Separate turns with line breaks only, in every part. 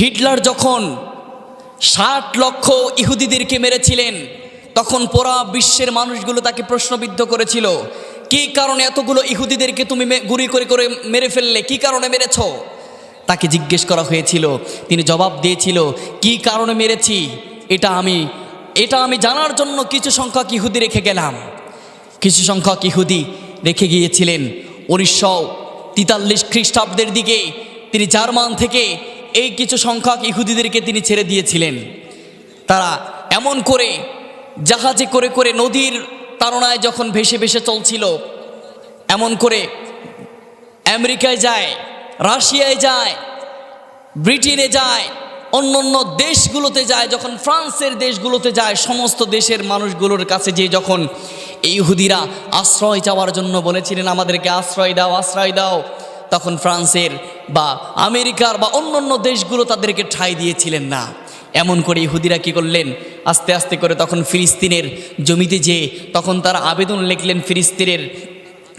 Hitler যখন ষাট লক্ষ ইহুদিদেরকে মেরেছিলেন, তখন পুরা বিশ্বের মানুষগুলো তাকে প্রশ্নবিদ্ধ করেছিল, কী কারণে এতগুলো ইহুদিদেরকে তুমি গুলি করে করে মেরে ফেললে? কী কারণে মেরেছ? তাকে জিজ্ঞেস করা হয়েছিল, তিনি জবাব দিয়েছিল, কী কারণে মেরেছি? এটা আমি এটা আমি জানার জন্য কিছু সংখ্যক ইহুদি রেখে গেলাম। কিছু সংখ্যক ইহুদি রেখে গিয়েছিলেন। উনিশশো তিতাল্লিশ খ্রিস্টাব্দের দিকে তিনি জার্মান থেকে এই কিছু সংখ্যক ইহুদিদেরকে তিনি ছেড়ে দিয়েছিলেন। তারা এমন করে, জাহাজে করে করে নদীর তাড়নায় যখন ভেসে ভেসে চলছিল, এমন করে আমেরিকায় যায়, রাশিয়ায় যায়, ব্রিটেনে যায় অন্য অন্য দেশগুলোতে যায়, যখন ফ্রান্সের দেশগুলোতে যায়, সমস্ত দেশের মানুষগুলোর কাছে যে যখন ইহুদিরা আশ্রয় চাওয়ার জন্য বলেছিলেন, আমাদেরকে আশ্রয় দাও আশ্রয় দাও। তখন ফ্রান্সের বা আমেরিকার বা অন্য অন্য দেশগুলো তাদেরকে ঠাঁই দিয়েছিলেন না। এমন করে ইহুদিরা কি করলেন? আস্তে আস্তে করে তখন ফিলিস্তিনের জমিতে যে তখন তারা আবেদন লিখলেন ফিলিস্তিনের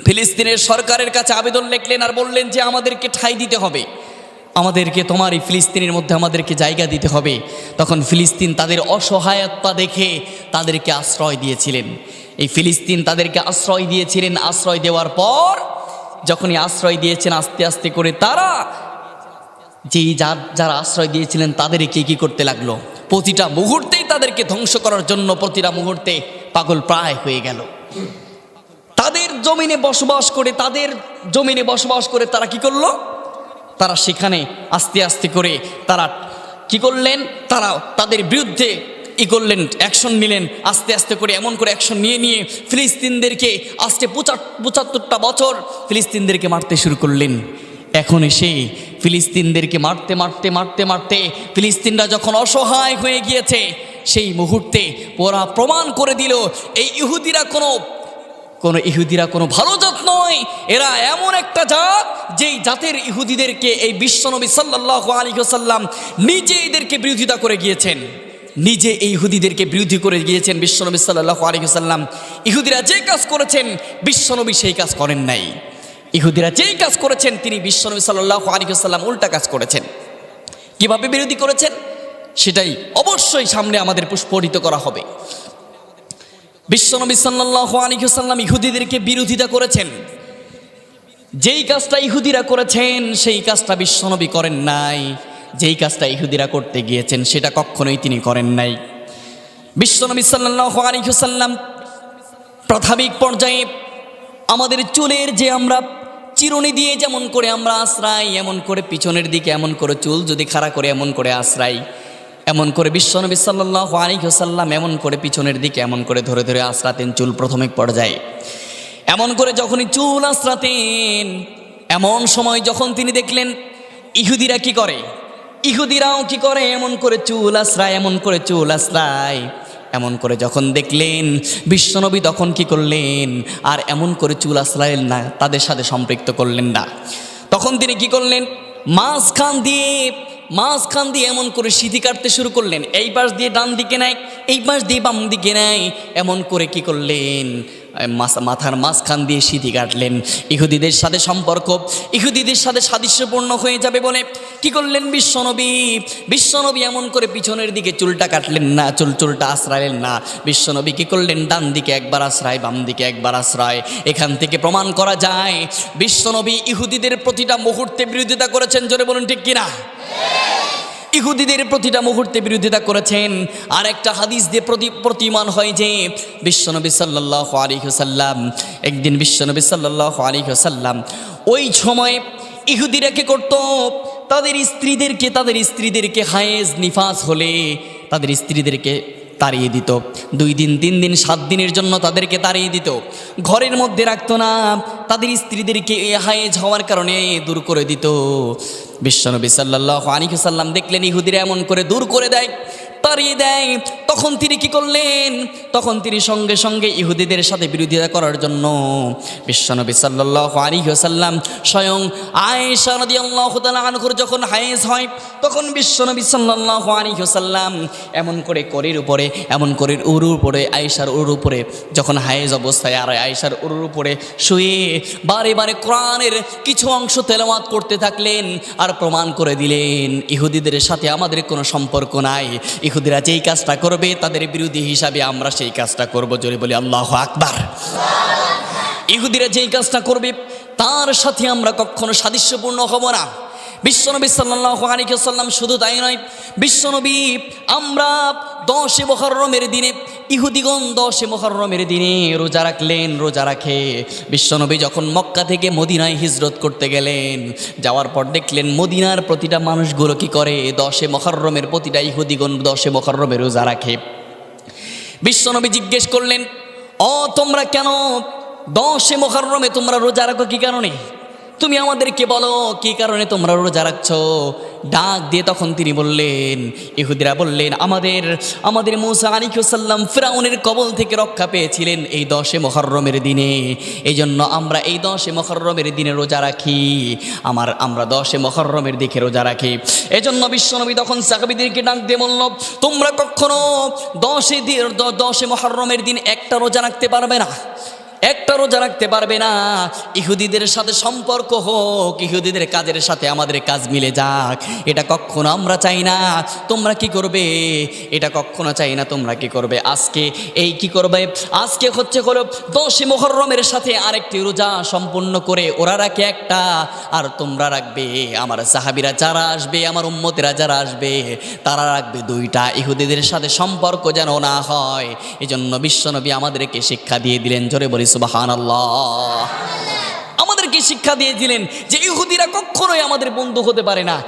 ফিলিস্তিনের সরকারের কাছে আবেদন লিখলেন আর বললেন যে আমাদেরকে ঠাঁই দিতে হবে। আমাদেরকে তোমার এই ফিলিস্তিনের মধ্যে আমাদেরকে জায়গা দিতে হবে। তখন ফিলিস্তিন তাদের অসহায়তা দেখে তাদেরকে আশ্রয় দিয়েছিলেন। এই ফিলিস্তিন তাদেরকে আশ্রয় দিয়েছিলেন। আশ্রয় দেওয়ার পর যখনই আশ্রয় দিয়েছেন আস্তে আস্তে করে তারা যেই যার, যারা আশ্রয় দিয়েছিলেন তাদেরকে কি করতে লাগল? প্রতিটা মুহূর্তেই তাদেরকে ধ্বংস করার জন্য প্রতিটা মুহূর্তে পাগল প্রায় হয়ে গেল। তাদের জমিনে বসবাস করে, তাদের জমিনে বসবাস করে তারা কি করল? তারা সেখানে আস্তে আস্তে করে তারা কি করলেন? তারা তাদের বিরুদ্ধে ই করলেন অ্যাকশন নিলেন, আস্তে আস্তে করে এমন করে অ্যাকশন নিয়ে নিয়ে ফিলিস্তিনদেরকে আজকে পঁচাত্তরটা বছর ফিলিস্তিনদেরকে মারতে শুরু করলেন। এখন এসে ফিলিস্তিনদেরকে মারতে মারতে মারতে মারতে ফিলিস্তিনরা যখন অসহায় হয়ে গিয়েছে, সেই মুহূর্তে ওরা প্রমাণ করে দিল, এই ইহুদিরা কোনো কোনো ইহুদিরা কোনো ভালো জাত নয়। এরা এমন একটা জাত যেই জাতের ইহুদিদেরকে এই বিশ্বনবী সাল্লাহ আলী সাল্লাম নিজে এদেরকে বিরোধিতা করে গিয়েছেন। নিজে এই ইহুদিদেরকে বিরোধী করে গিয়েছেন বিশ্বনবী সাল্লাহ আলী সাল্লাম ইহুদিরা যে কাজ করেছেন, বিশ্বনবী সেই কাজ করেন নাই। ইহুদিরা যেই কাজ করেছেন, তিনি বিশ্বনবী সাল্লাহ আলী সাল্লাম উল্টা কাজ করেছেন। কীভাবে বিরোধী করেছেন? সেটাই অবশ্যই সামনে আমাদের পুষ্পরিত করা হবে। বিশ্বনবী সাল্লাহ আলিহাল্লাম ইহুদিদেরকে বিরোধিতা করেছেন। যেই কাজটা ইহুদিরা করেছেন, সেই কাজটা বিশ্বনবী করেন নাই। যেই কাজটা ইহুদিরা করতে গিয়েছেন, সেটা কখনোই তিনি করেন নাই। বিশ্বনবী সাল্লাহ আলিহাল্লাম প্রাথমিক পর্যায়ে আমাদের চুলের যে আমরা চিরুনি দিয়ে যেমন করে আমরা আশ্রাই এমন করে পিছনের দিকে এমন করে চুল, যদি খাড়া করে এমন করে আশ্রাই এমন করে বিশ্বনবী সাল্লাহ আলিহাল্লাম এমন করে পিছনের দিকে এমন করে ধরে ধরে আশ্রাতেন চুল প্রাথমিক পর্যায়ে। এমন করে যখনই চুল আশ্রাতেন, এমন সময় যখন তিনি দেখলেন, ইহুদিরা কি করে? ইহুদিরাও কি করে? এমন করে চুল আশ্রায়, এমন করে চুল আশ্রায়। এমন করে যখন দেখলেন, বিশ্বনবী তখন কি করলেন? আর এমন করে চুল আশ্রাইলেন না, তাদের সাথে সম্পৃক্ত করলেন না। তখন তিনি কি করলেন? মাঝখান দিয়ে মাঝখান দিয়ে এমন করে সিঁথি কাটতে শুরু করলেন। এই পাশ দিয়ে ডান দিকে নেয় এই পাশ দিয়ে বাম দিকে নেয় এমন করে কি করলেন? মাথার মাঝখান দিয়ে সিঁথি কাটলেন। ইহুদিদের সাথে সম্পর্ক, ইহুদিদের সাথে সাদৃশ্যপূর্ণ হয়ে যাবে বলে কি করলেন বিশ্বনবী? বিশ্বনবী এমন করে পিছনের দিকে চুলটা কাটলেন না, চুল চুলটা আশ্রাইলেন না। বিশ্বনবী কি করলেন? ডান দিকে একবার আশ্রয়, বাম দিকে একবার আশ্রয়। এখান থেকে প্রমাণ করা যায়, বিশ্বনবী ইহুদিদের প্রতিটা মুহূর্তে বিরোধিতা করেছেন, জোরে বলুন ঠিক কিনা? ইহুদিদের প্রতিটা মুহূর্তে বিরোধিতা করেছেন। আর একটা হাদিস দিয়ে প্রতি প্রতিমান হয় যে, বিশ্বনবী সাল্লাহ আলিহসাল্লাম একদিন বিশ্বনবী সাল্লাহ আলিহসাল্লাম ওই সময় ইহুদিরা কি করতো? তাদের স্ত্রীদেরকে তাদের স্ত্রীদেরকে হায়েজ নিফাস হলে তাদের স্ত্রীদেরকে তাড়িয়ে দিত। দুই দিন, তিন দিন, সাত দিনের জন্য তাদেরকে তাড়িয়ে দিত। ঘরের মধ্যে রাখতো না, তাদের স্ত্রীদেরকে হায়েজ হওয়ার কারণে দূর করে দিত। বিশ্বনবী সাল্লাহ আনিকুসাল্লাম দেখলেন ইহুদিরা এমন করে দূর করে দেয় তাড়িয়ে দেয় তখন তিনি কি করলেন? তখন তিনি সঙ্গে সঙ্গে ইহুদিদের সাথে বিরোধিতা করার জন্য বিশ্বনবী সাল্লাল্লাহু আলাইহি ওয়াসাল্লাম স্বয়ং আয়েশা রাদিয়াল্লাহু তাআলা আনহুর যখন হায়েজ হয়, তখন বিশ্বনবী সাল্লাল্লাহু আলাইহি ওয়াসাল্লাম এমন করে করির উপরে, এমন করে উরুর উপরে, আয়েশার উরুর উপরে, যখন হায়েজ অবস্থায় আর আয়েশার উরুর উপরে শুয়ে বারে বারে কোরআনের কিছু অংশ তেলাওয়াত করতে থাকলেন আর প্রমাণ করে দিলেন, ইহুদিদের সাথে আমাদের কোনো সম্পর্ক নাই, ইহুদিরা যেই কাজটা করবে তাদের বিরোধী হিসাবে আমরা সেই কাজটা করব। জোরে বলি, আল্লাহ আকবার। ইহুদিরা যেই কাজটা করবে, তার সাথে আমরা কখনো সাদৃশ্যপূর্ণ হব না। বিশ্বনবী সাল্লাল্লাহু আলাইহি সাল্লাম শুধু তাই নয়, বিশ্বনবী আমরা দশে মহরমের দিনে, ইহুদিগণ দশে মহরমের দিনে রোজা রাখলেন, রোজা রাখে। বিশ্বনবী যখন মক্কা থেকে মদিনায় হিজরত করতে গেলেন, যাওয়ার পর দেখলেন মদিনার প্রতিটা মানুষগুলো কি করে? দশে মহরমের প্রতিটা ইহুদিগণ দশে মহরমে রোজা রাখে। বিশ্বনবী জিজ্ঞেস করলেন ও তোমরা কেন দশে মহরমে তোমরা রোজা রাখো কি কারণে? তুমি আমাদেরকে বলো, কি কারণে তোমরা রোজা রাখছো? ডাক দিয়ে তখন তিনি বললেন, ইহুদিরা বললেন, আমাদের আমাদের মৌসা আলিকুসাল্লাম ফেরাউনের কবল থেকে রক্ষা পেয়েছিলেন এই দশে মহরমের দিনে। এই জন্য আমরা এই দশে মহরমের দিনে রোজা রাখি। আমার, আমরা দশে মহরমের দিকে রোজা রাখি। এজন্য বিশ্বনবী তখন সাহাবিদেরকে ডাক দিয়ে বলল, তোমরা কখনো দশে দশে মহরমের দিন একটা রোজা রাখতে পারবে না? একটা রোজা রাখতে পারবে না। ইহুদিদের সাথে সম্পর্ক হোক, ইহুদিদের কাজের সাথে আমাদের কাজ মিলে যাক। এটা কখনো আমরা চাই না। তোমরা কি করবে? এটা কখনো চাই না, তোমরা কি করবে? আজকে এই কি করবে? আজকে হচ্ছে হলো দশই মোহরমের সাথে আরেকটি রোজা সম্পূর্ণ করে ওরা রাখে একটা। আর তোমরা রাখবে, আমার সাহাবিরা যারা আসবে, আমার উম্মতেরা যারা আসবে, তারা রাখবে দুইটা। ইহুদিদের সাথে সম্পর্ক যেন না হয় এই জন্য বিশ্বনবী আমাদেরকে শিক্ষা দিয়ে দিলেন, জোরে বলি সুবাহান আমাদেরকে শিক্ষা দিয়ে দিলেন যে ইহুদিরা কখনোই আমাদের বন্ধু হতে পারে না।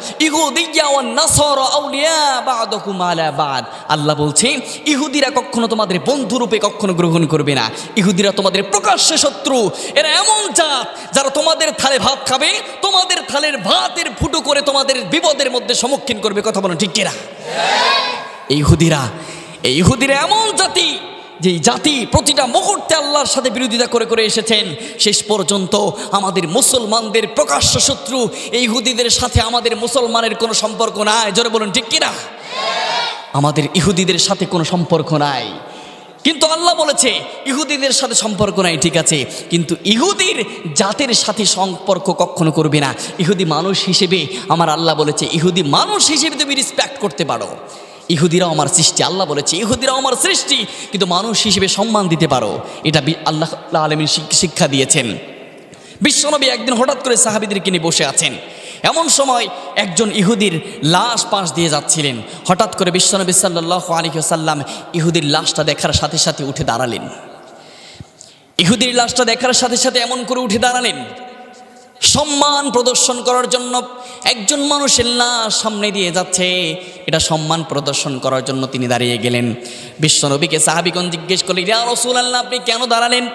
বা'দ। আল্লাহ বলছে, ইহুদিরা কখনো তোমাদের বন্ধু রূপে কখনো গ্রহণ করবে না। ইহুদিরা তোমাদের প্রকাশ্য শত্রু। এরা এমন জাত যারা তোমাদের থালে ভাত খাবে, তোমাদের থালের ভাতের ফুটো করে তোমাদের বিপদের মধ্যে সম্মুখীন করবে। কথা বলো ঠিক কিনা? ইহুদিরা, এই ইহুদিরা এমন জাতি যে জাতি প্রতিটা মুহূর্তে আল্লাহর সাথে বিরোধিতা করে করে এসেছেন, শেষ পর্যন্ত আমাদের মুসলমানদের প্রকাশ্য শত্রু এই ইহুদিদের সাথে আমাদের মুসলমানের কোনো সম্পর্ক নাই। জোরে বলুন, ঠিক কিনা? আমাদের ইহুদিদের সাথে কোনো সম্পর্ক নাই। কিন্তু আল্লাহ বলেছে, ইহুদিদের সাথে সম্পর্ক নাই, ঠিক আছে। কিন্তু ইহুদির জাতের সাথে সম্পর্ক কখনো করবে না। ইহুদি মানুষ হিসেবে, আমার আল্লাহ বলেছে, ইহুদি মানুষ হিসেবে তুমি রেসপেক্ট করতে পারো। ইহুদিরাও আমার সৃষ্টি। আল্লাহ বলেছে, ইহুদিরাও আমার সৃষ্টি, কিন্তু মানুষ হিসেবে সম্মান দিতে পারো। এটা আল্লাহ আলমী শিক্ষা দিয়েছেন। বিশ্বনবী একদিন হঠাৎ করে সাহাবিদেরকে নিয়ে বসে আছেন। এমন সময় একজন ইহুদির লাশ পাশ দিয়ে যাচ্ছিলেন। হঠাৎ করে বিশ্বনবী সাল্লাহ আলিহাসাল্লাম ইহুদির লাশটা দেখার সাথে সাথে উঠে দাঁড়ালেন। ইহুদির লাশটা দেখার সাথে সাথে এমন করে উঠে দাঁড়ালেন সম্মান প্রদর্শন করার জন্য একজন মানুষের লাশ সামনে দিয়ে যাচ্ছে। এটা সম্মান প্রদর্শন করার জন্য তিনি দাঁড়িয়ে গেলেন। বিশ্বনবীকে সাহাবিগণ জিজ্ঞেস করলেন, ইয়া রসুল আল্লাহ আপনি কেন দাঁড়ালেন?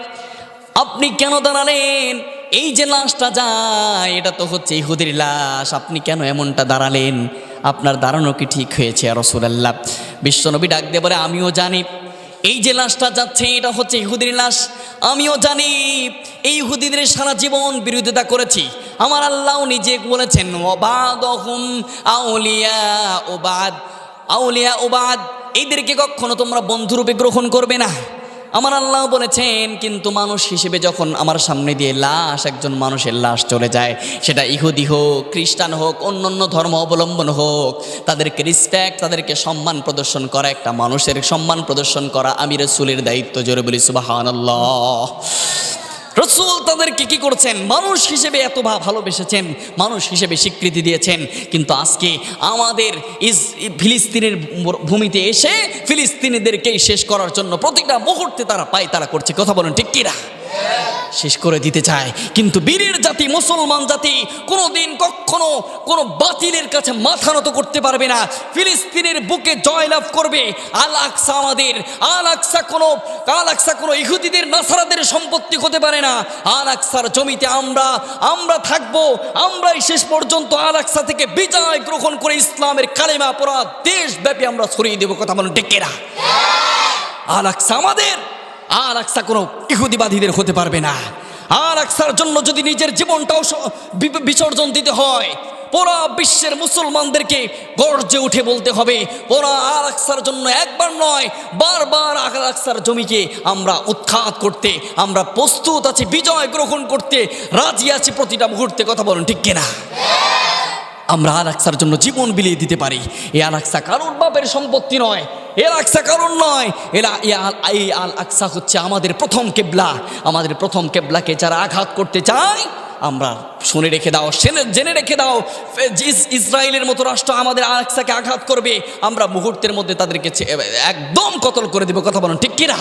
আপনি কেন দাঁড়ালেন? এই যে লাশটা যায়, এটা তো হচ্ছে ইহুদির লাশ, আপনি কেন এমনটা দাঁড়ালেন? আপনার দাঁড়ানো কি ঠিক হয়েছে রসুলাল্লাহ? বিশ্বনবী ডাক দিয়ে বলে, আমিও জানি এই যে লাশটা যাচ্ছে, এটা হচ্ছে ইহুদির লাশ। আমিও জানি, এই ইহুদিদের সারা জীবন বিরোধিতা করেছি। আমার আল্লাহ নিজে বলেছেন ওবাদ আউলিয়া ওবাদ আউলিয়া ওবাদ এদেরকে কখনো তোমরা বন্ধুরূপে গ্রহণ করবে না। আমার আল্লাহ বলেছেন, কিন্তু মানুষ হিসেবে যখন আমার সামনে দিয়ে লাশ, একজন মানুষের লাশ চলে যায়, সেটা ইহুদি হোক, খ্রিস্টান হোক অন্য অন্য ধর্ম অবলম্বন হোক, তাদেরকে রিসপেক্ট তাদেরকে সম্মান প্রদর্শন করা, একটা মানুষের সম্মান প্রদর্শন করা, আমি রসুলের দায়িত্ব জোরে বলি সুবাহান রসুল তাদেরকে কি করছেন? মানুষ হিসেবে এত ভা- ভালোবেসেছেন, মানুষ হিসেবে স্বীকৃতি দিয়েছেন। কিন্তু আজকে আমাদের ইস ফিলিস্তিনের ভূমিতে এসে ফিলিস্তিনিদেরকেই শেষ করার জন্য প্রতিটা মুহূর্তে তারা পায়, তারা করছে। কথা বলেন ঠিক কিনা? শেষ করে দিতে চায়। কিন্তু বীরের জাতি, মুসলমান জাতি কোনোদিন কখনো কোনো বাতিলের কাছে মাথা নত করতে পারবে না। ফিলিস্তিনের বুকে জয়লাভ করবে আল আকসা আমাদের। আল আকসা কোনো, আল আকসা কোনো ইহুদিদের, নাসারাদের সম্পত্তি হতে পারে না। আল আকসার জমিতে আমরা আমরা থাকব, আমরাই শেষ পর্যন্ত আল আকসা থেকে বিজয় গ্রহণ করে ইসলামের কালেমা পড়া দেশব্যাপী আমরা ছড়িয়ে দেবো। কথা বলেন টেকেরা আল আকসা আমাদের। আর আকসা কোনো ইহুদিবাদীদের হতে পারবে না। আর আকসার জন্য যদি নিজের জীবনটাও বিসর্জন দিতে হয়, পুরা বিশ্বের মুসলমানদেরকে গর্জে উঠে বলতে হবে পুরা আর আকসার জন্য একবার নয়, বারবার আর আকসার জমিকে আমরা উৎখাত করতে, আমরা প্রস্তুত আছি, বিজয় গ্রহণ করতে, রাজি আছি প্রতিটা মুহূর্তে, কথা বলুন ঠিক কিনা? আমরা আকসার জন্য জীবন বিলিয়ে দিতে পারি। এই আল আকসা কারোর বাপের সম্পত্তি নয় এল আকসা কারণ নয়। এলা এ আল- এই আল আকসা হচ্ছে আমাদের প্রথম কেবলা। আমাদের প্রথম কেবলাকে যারা আঘাত করতে চায়, আমরা শুনে রেখে দাও জেনে রেখে দাও ইস- ইসরায়েলের মতো রাষ্ট্র আমাদের আলাক্সাকে আঘাত করবে। আমরা মুহূর্তের মধ্যে তাদেরকে একদম কতল করে দেবো, কথা বলুন, ঠিক কিনা?